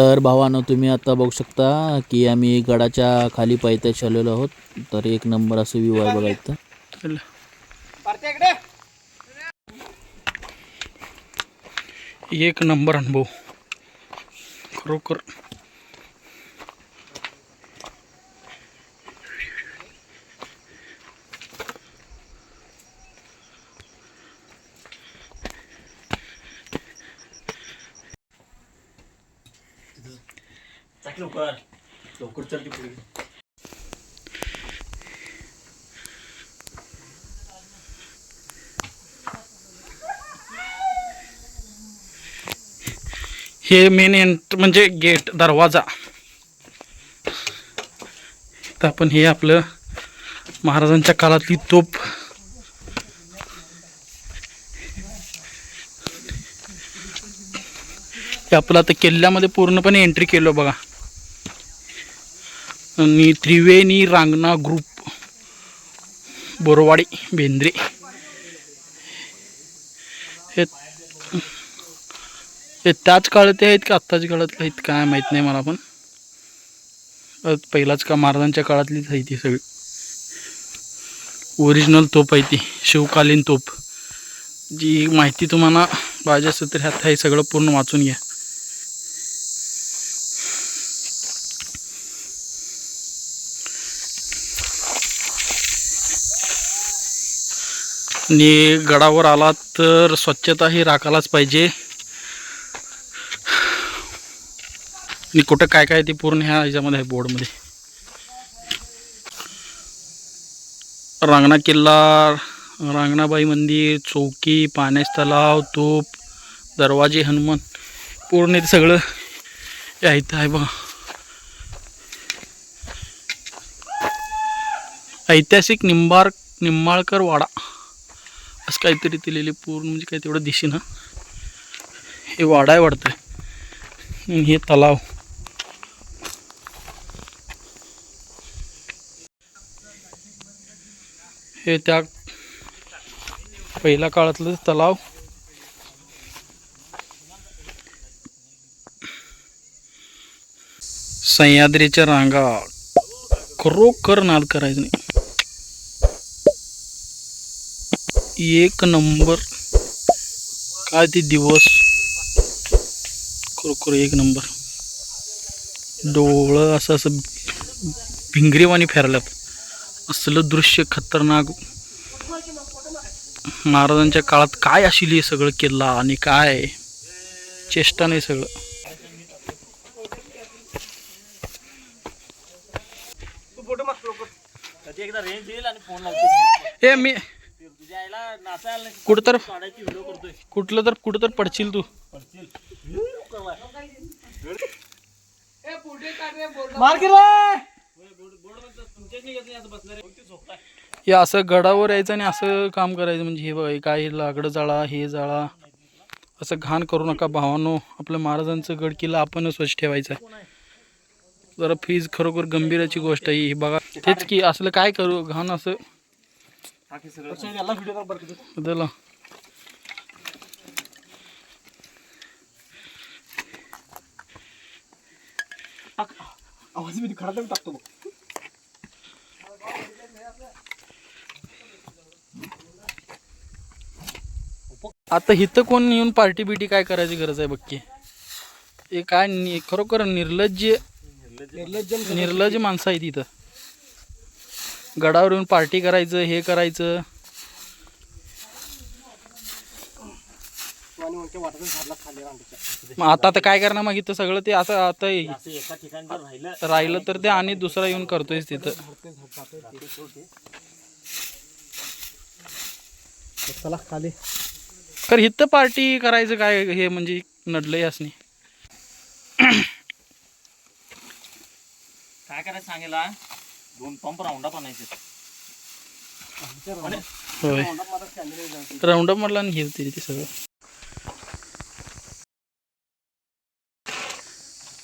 तर भावानं तुम्ही आता बघू शकता की आम्ही गडाच्या खाली पायथ्या चाललेलो आहोत. तर एक नंबर असं व्ह्यू आहे बघा इथं. एक नंबर अनुभव. खरोखर हे मेन एंट म्हणजे गेट दरवाजा. तर आपण हे आपलं महाराजांच्या काळातली तोप हे आपलं आता किल्ल्यामध्ये पूर्णपणे एंट्री केलं बघा. आणि त्रिवेणी रांगणा ग्रुप बोरवाडी बेंद्रे हे त्याच काळातले आहेत का आत्ताच्या काळातले आहेत काय माहीत नाही मला पण. पहिलाच का महाराजांच्या काळातलीच आहे ती सगळी. ओरिजिनल तोप आहे ती शिवकालीन तोप. जी माहिती तुम्हाला पाहिजे असेल तर ह्यात हे सगळं पूर्ण वाचून घ्या. आणि गडावर आलात तर स्वच्छता ही राखायलाच पाहिजे. आणि कुठं काय काय ते पूर्ण ह्या ह्याच्यामध्ये आहे बोर्डमध्ये रांगणा किल्ला रांगणाबाई मंदिर चौकी पाण्यास तलाव तोप दरवाजे हनुमान पूर्ण ते सगळं यायचं आहे बघा. ऐतिहासिक निंबार निंबाळकर वाडा. असं काहीतरी दिलेली पूर्ण म्हणजे काय तेवढं दिसे ना हे वाडा आहे हे तलाव. हे त्या पहिल्या काळातलं तलाव. सह्याद्रीच्या रांगा. खरोखर नाद करायचं नाही. एक नंबर. काय ते दिवस? खरोखर एक नंबर. डोळं असं असं भिंगरीवाणी फेरल्यात. असलं दृश्य खतरनाक. महाराजांच्या काळात काय असेल हे सगळं किल्ला आणि काय? चेष्टा नाही सगळं. हे मी कुठं तर कुठलं तर कुठं तर पडशील तू. हे असं गडावर यायचं आणि असं काम करायचं म्हणजे हे बघा काय लाकडं जाळा हे जाळा असं घाण करू नका भावानो. आपलं महाराजांचं गड किल्ला आपणच स्वच्छ ठेवायचा जरा फीज खरोखर गंभीराची गोष्ट आहे ही. बघा तेच की असलं काय करू घाण असं. बदला आवाज मी टाकतो आता इथं कोण येऊन पार्टी बिटी काय करायची गरज आहे बक्की हे काय नि- खरोखर निर्लज्ज निर्लज्ज निर्लज्ज माणसं आहेत इथं. गडावर येऊन पार्टी करायचं हे करायचं आणि मग ते वाटत झाडला खाली रांडीच्या मग आता तर काय करणार मग इथं सगळं ते असं आता हे असं एका ठिकाणी जर राहिलं राहिलं तर ते आणि दुसरा येऊन करतोयच तिथं. चला खाली. तर इथं पार्टी करायचं काय हे म्हणजे नडलंय असणे काय करायचं सांगेला दोन पंप राऊंडा बनायचे होय. राऊंडअप म्हटलं आणि हे होते ते सगळं.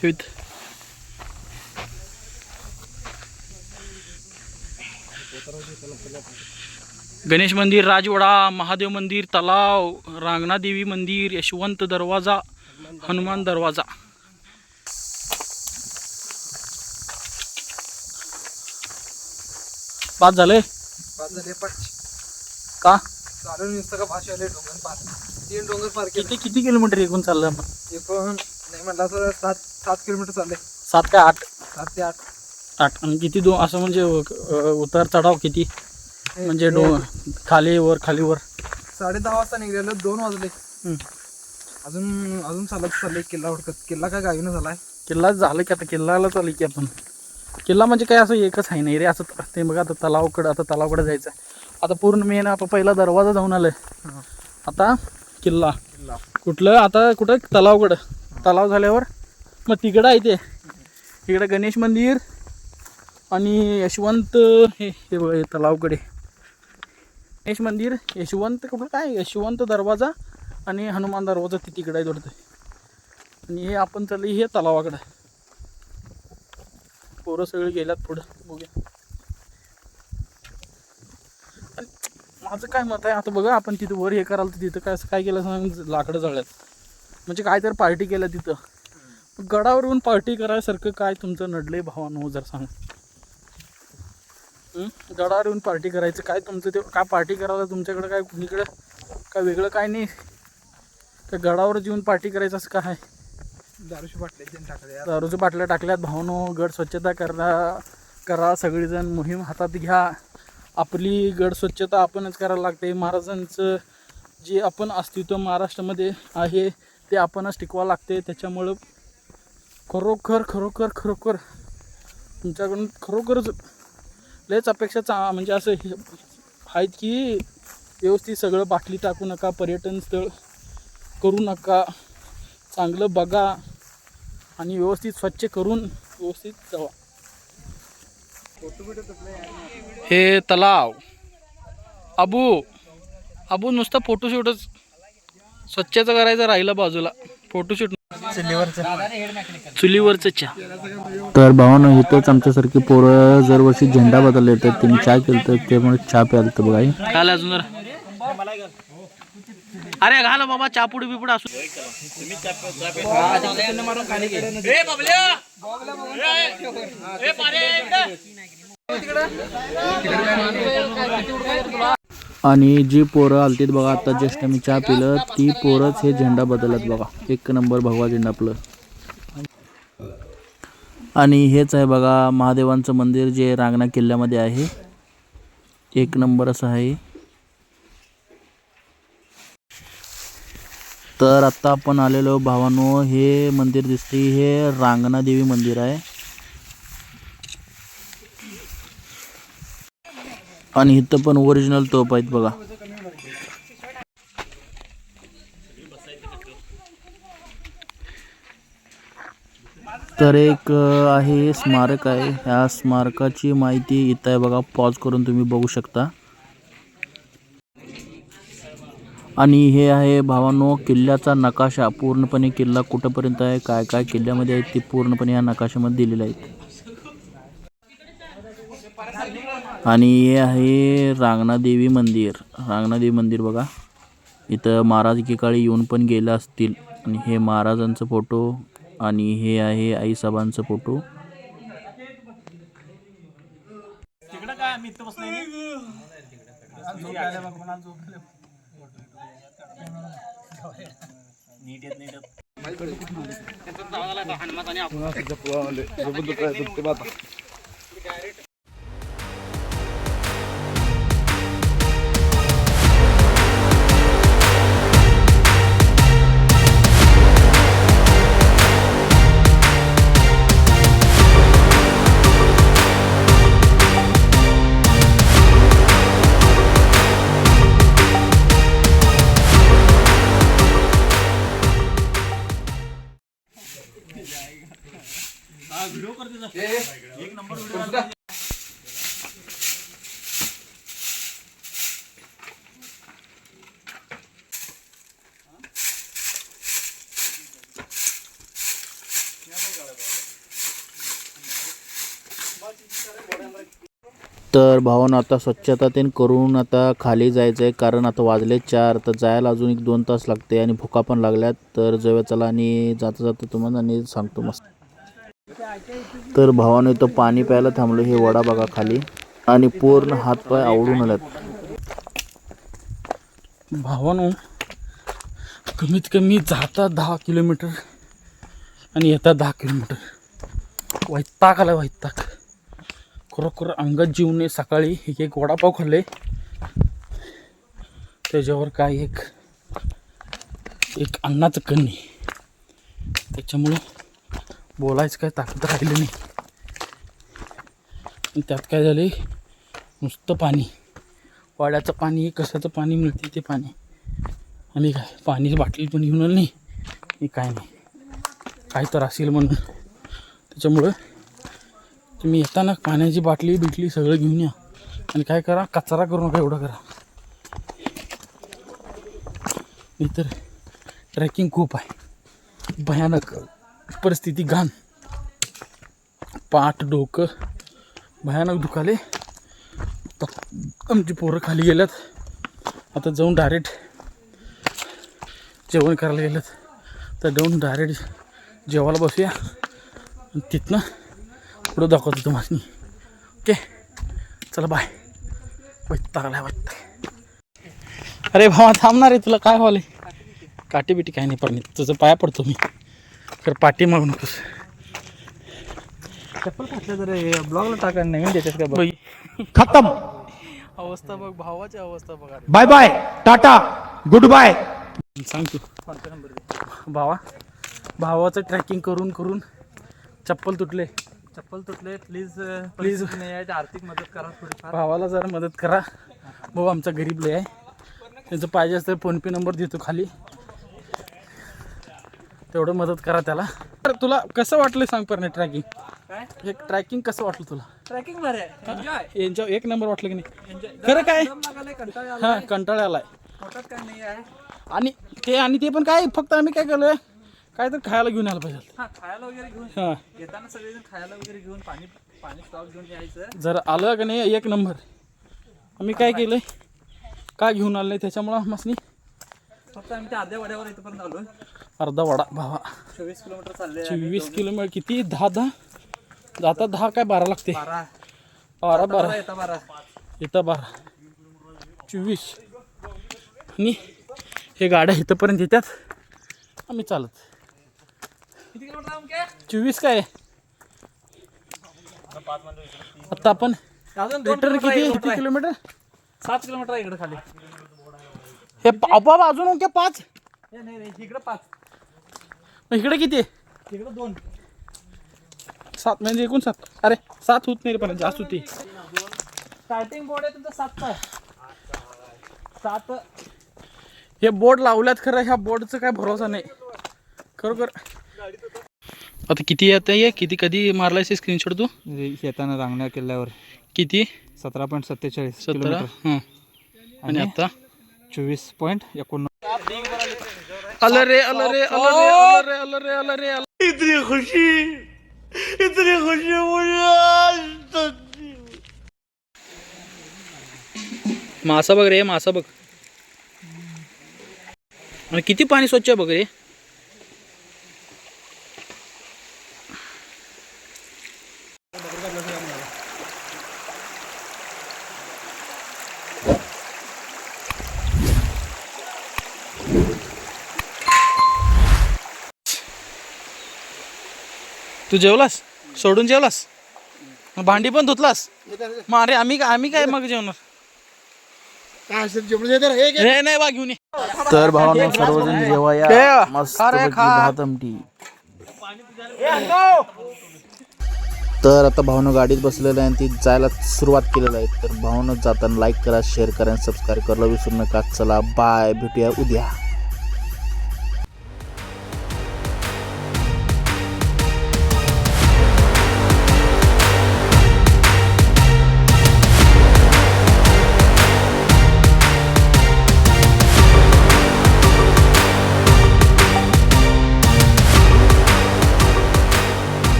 ठेव इथं. गणेश मंदिर राजवाडा महादेव मंदिर तलाव रांगणादेवी मंदिर यशवंत दरवाजा हनुमान दरवाजा. पाच झाले? पाच झाले पाच. का? चालून भाषा डोंगर पार तीन डोंगर पार केले. किती किती किलोमीटर एकूण चाललं आपण? एकूण नाही म्हणला तर सात सात किलोमीटर चालले सात काय आठ? सात ते आठ. आठ. आणि किती दो असं म्हणजे अ, उतार चढाव किती? म्हणजे डो खाली वर खाली वर? साडे दहा वाजता निघालेलो दोन वाजले. हम्म. अजून अजून चालत चाललंय किल्ला हुडकत किल्ला काय गावीनं झालाय? किल्ला झालं की आता किल्लाला चालू की आपण. किल्ला म्हणजे काय असं एकच आहे नाही रे असं त- ते बघा आता तलावकडं आता तलावकडे जायचं. आहे आता पूर्ण मेन आपण पहिला दरवाजा जाऊन आलोय. हा. आता किल्ला. किल्ला. कुठलं? आता कुठं? तलावकडं. तलाव झाल्यावर. मग तिकडं आहे ते. इकडं गणेश मंदिर आणि यशवंत हे हे बघा तलावकडे. गणेश मंदिर यशवंत कुठं काय? यशवंत दरवाजा आणि हनुमान दरवाजा ती तिकडं आहे थोडं आणि हे आपण चालले हे तलावाकडं. पोरं सगळे गेल्यात पुढं बघूया. माझं काय मत आहे आता बघा आपण तिथं वर हे कराल तर तिथं काय काय केलं सांग लाकडं जळल्यात. म्हणजे काय तर पार्टी केल्या तिथं. गडावर येऊन पार्टी करायसारखं काय तुमचं नडलंय भावानं जर सांग? गडावर येऊन पार्टी करायचं काय तुमचं ते काय पार्टी करायला तुमच्याकडं काय कुणीकडं? काय वेगळं काय नाही. काय गडावर येऊन पार्टी करायचं असं काय? आहे दारूशी बाटले जण टाकले यार. दारूच्या बाटल्या टाकल्यात भावनो. गड स्वच्छता करा करा सगळीजण मोहीम हातात घ्या. आपली गड स्वच्छता आपणच करायला लागते. महाराजांचं जे आपण अस्तित्व महाराष्ट्रामध्ये आहे ते आपणच टिकवा लागते. त्याच्यामुळं खरोखर खरोखर खरोखर तुमच्याकडून खरोखरच लयच अपेक्षा चा म्हणजे असं हे आहेत की व्यवस्थित सगळं बाटली टाकू नका पर्यटन स्थळ करू नका चांगलं बघा आणि व्यवस्थित स्वच्छ करून व्यवस्थित जावा. हे तलाव. अबू अबू नुसतं फोटोशूटच स्वच्छता करायचं राहिलं बाजूला. फोटोशूट चुलीवरचं. चहा. तर भावानं इथंच आमच्यासारखी पोरं दरवर्षी झेंडा बदलले तर त्यांनी चहा केलं तर त्यामुळे चहा प्यायला तर बघा. काय अजून अरे घाल बाबा चापुड बिपुड असू आणि जी पोरं आलतीत बघा आता जस्ट मी चहा पिलं ती पोरंच हे झेंडा बदलत बघा. एक नंबर भगवा झेंडा आपलं. आणि हेच आहे बघा महादेवांचं मंदिर जे रांगणा किल्ल्यामध्ये आहे. एक नंबर असं आहे. तर आत्ता आपण आलेलो भावानो हे मंदिर दिसते हे रांगणा देवी मंदिर आहे. आणि इथं पण ओरिजिनल तोप आहेत बघा. तर एक आहे स्मारक आहे. ह्या स्मारकाची माहिती इथं आहे बघा. पॉज करून तुम्ही बघू शकता. आणि हे आहे भावानो किल्ल्याचा नकाशा. पूर्णपणे किल्ला कुठंपर्यंत आहे काय काय किल्ल्यामध्ये आहे ते पूर्णपणे या नकाशामध्ये दिलेलं आहेत. आणि हे आहे रांगणादेवी मंदिर. रांगणादेवी मंदिर बघा. इथं महाराज एकेकाळी येऊन पण गेलं असतील. आणि हे महाराजांचं फोटो आणि हे आहे आईसाहेबांचं फोटो तर भावानं आता स्वच्छता ते करून आता खाली जायचं आहे कारण आता वाजले चार तर जायला अजून एक दोन तास लागते आणि भुका पण लागल्यात. तर जेव्हा चला आणि जाता जाता तुम्हाला आणि सांगतो मस्त. तर भावानं इथं पाणी प्यायला थांबलो हे वडा बघा खाली. आणि पूर्ण हातपाय आवडून आल्यात. भावानो कमीत कमी जाता दहा किलोमीटर आणि येता दहा किलोमीटर. वैताग आला वैताग. खरोखर अंगात जीवने सकाळी एक एक वडापाव खाल्ले. त्याच्यावर काय एक एक अन्नाचं कणी. त्याच्यामुळं बोलायचं काय ताकद राहिलं नाही. आणि त्यात काय झाले? नुसतं पाणी. वाड्याचं पाणी कशाचं पाणी मिळते ते पाणी. आणि काय? पाण्याची बाटली पण घेऊन आली नाही. काय नाही. काय तर असेल म्हणून. त्याच्यामुळं तुम्ही येताना पाण्याची बाटली बिटली सगळं घेऊन या. आणि काय करा कचरा करू नका एवढं करा. नाही तर खूप आहे. भयानक परिस्थिती घाण. पाठ डोकं भयानक दुखाले. आमची पोरं खाली गेल्यात. आता जाऊन डायरेक्ट जेवण करायला गेल्यात. तर जाऊन डायरेक्ट जेवायला बसूया. आणि तिथनं पुढं दाखवतो तुम्हाला ओके? चला बाय वैतागलाय वैताग अरे भावा थांबणार आहे तुला. काय व्हाले काठी बिटी काय नाही पण तुझं पाया पडतो मी. तर पाठी मागू नकोस. चप्पल घातलं तर ब्लॉगला टाका नवीन का बघ? बाई. खत्म. अवस्था बघ भावाची अवस्था बघ अरे bye bye tata goodbye सांग तू. भावा भावाचं ट्रॅकिंग करून करून चप्पल तुटले. चप्पल तुटले. Please Please. नाही आहे. आर्थिक मदत करा थोडीफार. भावाला जरा मदत करा. भाऊ आमचा गरीब लय आहे. त्याचं पाहिजे असतं फोनपे नंबर देतो खाली. तेवढं मदत करा त्याला. तर तुला कसं वाटलं सांग पर ट्रॅकिंग काय? एक ट्रॅकिंग कसं वाटलं तुला? ट्रॅकिंग बरं आहे. एन्जॉय यांच्या एक नंबर वाटलं की नाही? खरं काय? कंटाळा आला हां कंटाळा आलाय. पोटात काय नाही आहे. आणि ते आणि ते पण काय? फक्त आम्ही काय केलं काय तर खायला घेऊन यायला पाहिजे. हा खायला वगैरे घेऊन हां. येताना सगळेजण खायला वगैरे घेऊन पाणी पाणी स्टॉक घेऊन यायचं. जर आलं का नाही एक नंबर. आम्ही काय केलंय? काय घेऊन आलं नाही? त्याच्यामुळं मसनी. फक्त आम्ही त्या आध्या वड्यावर इथपर्यंत आलो अर्धा वडा भावा. चोवीस किलोमीटर चालले चोवीस किलोमीटर किती? दहा दहा? जाता दहा काय बारा लागते? बारा. बारा बारा. येता बारा. येतं बारा. चोवीस. आणि हे गाड्या इथंपर्यंत येतात. आम्ही चालत. किती किलोमीटर आहे काय चोवीस काय? आता आपण अजून दोन किलोमीटर आहे, किती? किलोमीटर किती आहे. किलोमीटर? सात किलोमीटर आहे इकडे खाली. हे बाबा अजून ओके पाच? हे नाही नाही इकडे पाच. मग इकडे किती? आहे? इकडे दोन. सात म्हणजे एकूण सात. अरे सात होत नाही रे पण जास्त होती. स्टार्टिंग बोर्ड आहे तुमचा सातचा सात. हे बोर्ड लावल्यात खरं ह्या बोर्डचं काय भरोसा नाही. खरोखर आता किती आता ये किती कधी मारलायस स्क्रीनशॉट तू? येताना रांगण्या किल्ल्यावर किती? सतरा पॉईंट सत्तेचाळीस सतरा? हां. आणि आता? चोवीस पॉईंट एकोणनव्वद. आलं रे आलं रे आलं रे आलं मासा बघ रे मासा बघ. आणि किती पाणी स्वच्छ आहे बघ रे? तू जेवलास? सोडून जेवलास? मग भांडी पण धुतलास? मग अरे आम्ही आम्ही काय मग जेवणार? नाही बा घेऊन ये. तर भावानं सर्वजण जेवाया. मस्त भात आमटी. तर आता भावनं गाडीत बसलेलं आहे आणि ती जायला सुरुवात केलेलं आहे. तर भावनं जाताना लाईक करा शेअर करा आणि सबस्क्राईब करायला विसरू नका. चला बाय भेटूया उद्या.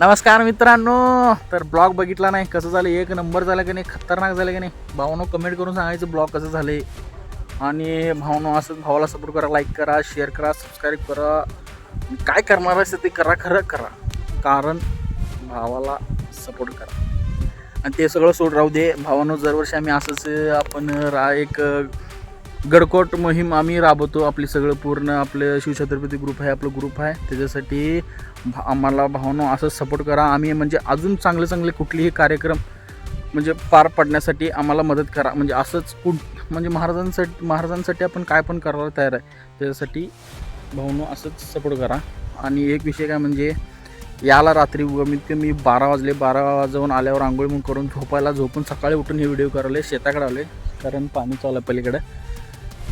नमस्कार मित्रांनो. तर ब्लॉग बघितला नाही कसं झालं एक नंबर झाला की नाही खतरनाक झालं की नाही? भावनो कमेंट करून सांगायचं ब्लॉग कसं झाले. आणि भावनो असंच भावाला सपोर्ट करा लाईक करा शेअर करा सबस्क्राईब करा. काय करणार असं ते करा खरं करा. कारण भावाला सपोर्ट करा. आणि ते सगळं सोड राहू दे. भावानो दरवर्षी आम्ही असंच आपण रा एक गडकोट मोहीम आम्ही राबवतो. आपली सगळं पूर्ण आपलं शिवछत्रपती ग्रुप आहे आपलं ग्रुप आहे. त्याच्यासाठी भा आम्हाला भावनो असं सपोर्ट करा. आम्ही म्हणजे अजून चांगले चांगले कुठलेही कार्यक्रम म्हणजे पार पडण्यासाठी आम्हाला मदत करा. म्हणजे असंच कुठ म्हणजे महाराजांसाठी महाराजांसाठी आपण काय पण करायला तयार आहे त्याच्यासाठी भाऊनो असंच सपोर्ट करा. आणि एक विषय काय म्हणजे याला रात्री कमीत कमी बारा वाजले. बारा वाजवून आल्यावर आंघोळ म्हणून करून झोपायला झोपून सकाळी उठून हे व्हिडिओ करायला शेताकडे आले कारण पाणी चालू आहे पलीकडे.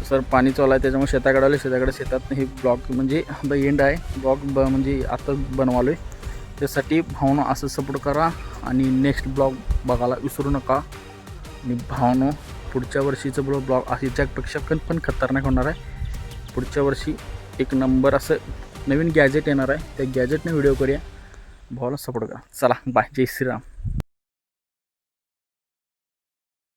सर पाणी चालू आहे त्याच्यामुळे शेताकडे आले शेताकडे शेतात हे ब्लॉग म्हणजे द एंड आहे. ब्लॉक ब म्हणजे आता बनवालो आहे त्यासाठी भावना असं सपोर्ट करा आणि नेक्स्ट ब्लॉग बघायला विसरू नका. आणि भावनं पुढच्या वर्षीचं ब्लॉग ब्लॉग जगपेक्षा पण पण खतरनाक होणार आहे. पुढच्या वर्षी एक नंबर असं नवीन गॅजेट येणार आहे. त्या गॅजेटने व्हिडिओ करूया. भावाला सपोर्ट करा. चला बाय जय श्रीराम.